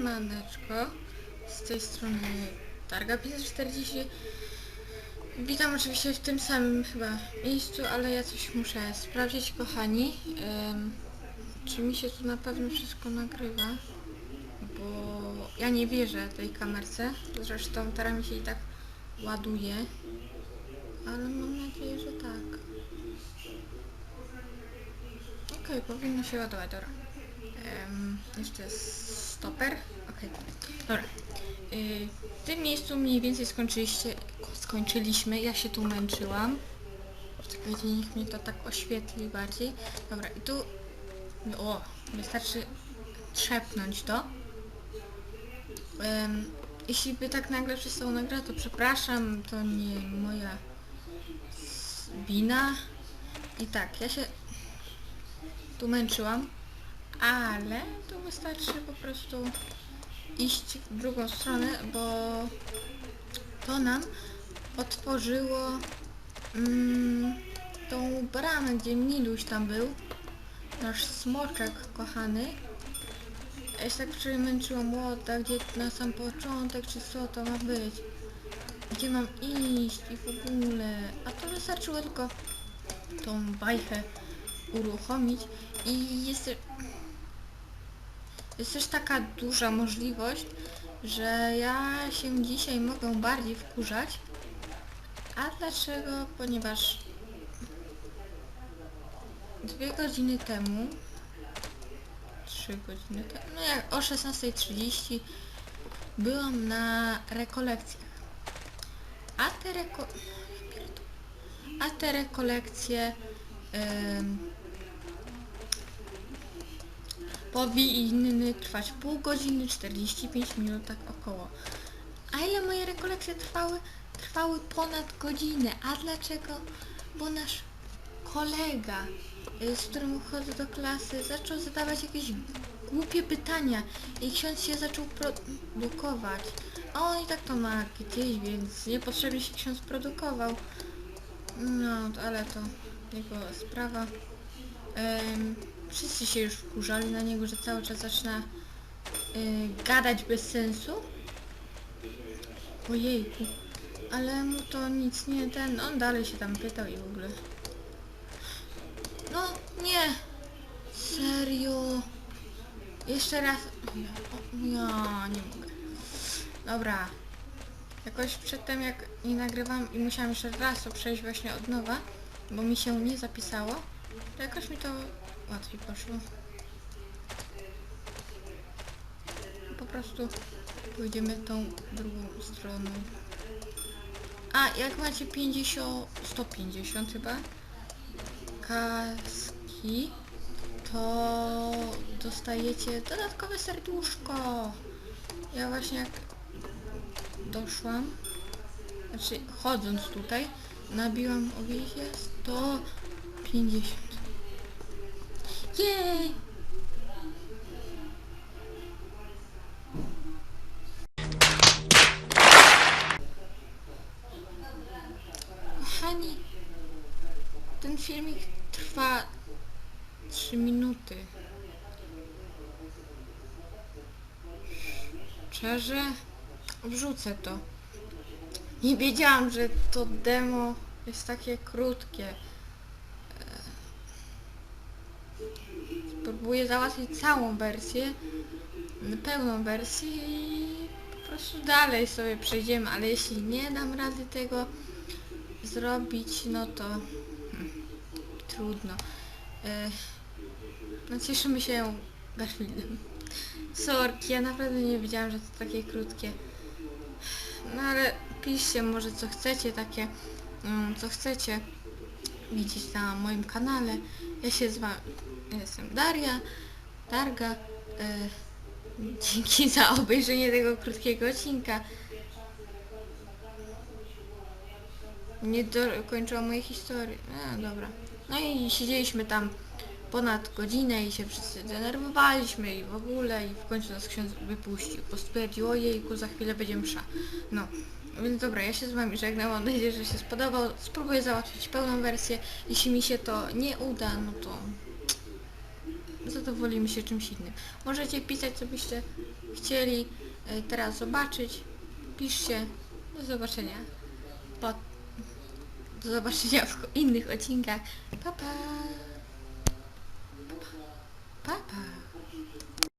Siemaneczko, z tej strony Targa 540. Witam oczywiście w tym samym chyba miejscu, ale ja coś muszę sprawdzić, kochani. Czy mi się tu na pewno wszystko nagrywa? Bo ja nie wierzę tej kamerce. Zresztą teraz mi się i tak ładuje. Ale mam nadzieję, że tak. Okej, powinno się ładować, dobra. Em, jeszcze stoper. Okej, dobra. Y, w tym miejscu mniej więcej skończyliście, skończyliśmy. Ja się tu męczyłam. Czekajcie, niech mnie to tak oświetli bardziej. Dobra, i tu... O, wystarczy trzepnąć to. Em, jeśli by tak nagle przestało nagrać, to przepraszam, to nie moja wina. I tak, ja się tu męczyłam, ale tu wystarczy po prostu iść w drugą stronę, bo to nam otworzyło mm, tą bramę, gdzie Miluś tam był, nasz smoczek kochany. Ja się tak wczoraj męczyłam, łota, gdzie na sam początek, czy co to ma być, gdzie mam iść i w ogóle, a to wystarczyło tylko tą bajkę uruchomić i jest, jest też taka duża możliwość, że ja się dzisiaj mogę bardziej wkurzać. A dlaczego? Ponieważ dwie godziny temu, trzy godziny temu, no jak o 16.30 byłam na rekolekcjach. A te reko... A te rekolekcje em, powinny trwać pół godziny, 45 minut, tak około. A ile moje rekolekcje trwały? Trwały ponad godzinę. A dlaczego? Bo nasz kolega, y, z którym chodzę do klasy, zaczął zadawać jakieś głupie pytania i ksiądz się zaczął produkować. A on i tak to ma gdzieś, więc niepotrzebnie się ksiądz produkował. No, ale to jego sprawa. Em, wszyscy się już wkurzali na niego, że cały czas zaczyna y, gadać bez sensu. Ojejku. Ale mu to nic nie ten, on dalej się tam pytał i w ogóle. No, nie. Serio. Jeszcze raz. Ja, nie mogę. Dobra. Jakoś przedtem jak nie nagrywam i musiałam jeszcze raz to przejść właśnie od nowa, bo mi się nie zapisało, to jakoś mi to łatwiej poszło. Po prostu pójdziemy tą drugą stroną. A, jak macie 50, 150 chyba kaski, to dostajecie dodatkowe serduszko. Ja właśnie jak doszłam, znaczy chodząc tutaj, nabiłam o wiecie 150. Jej! Kochani, ten filmik trwa 3 minuty. Szczerze, wrzucę to. Nie wiedziałam, że to demo jest takie krótkie. Spróbuję załatwić całą wersję, pełną wersję i po prostu dalej sobie przejdziemy, ale jeśli nie dam rady tego zrobić, no to hmm, trudno. E, No cieszymy się Garfieldem. Sorki, ja naprawdę nie wiedziałam, że to takie krótkie. No ale piszcie może co chcecie, takie mm, co chcecie widzieć na moim kanale. Ja się z jestem Daria, Darga. E, dzięki za obejrzenie tego krótkiego odcinka. Nie dokończyła mojej historii. No dobra. No i siedzieliśmy tam ponad godzinę i się wszyscy denerwowaliśmy i w ogóle i w końcu nas ksiądz wypuścił, bo stwierdził, ojejku, za chwilę będzie msza. No, więc dobra, ja się z wami żegnam, mam nadzieję, że się spodobał. Spróbuję załatwić pełną wersję. Jeśli mi się to nie uda, no to zadowolimy się czymś innym. Możecie pisać, co byście chcieli e, teraz zobaczyć. Piszcie. Do zobaczenia. Do zobaczenia w innych odcinkach. Pa. Pa pa. pa, pa.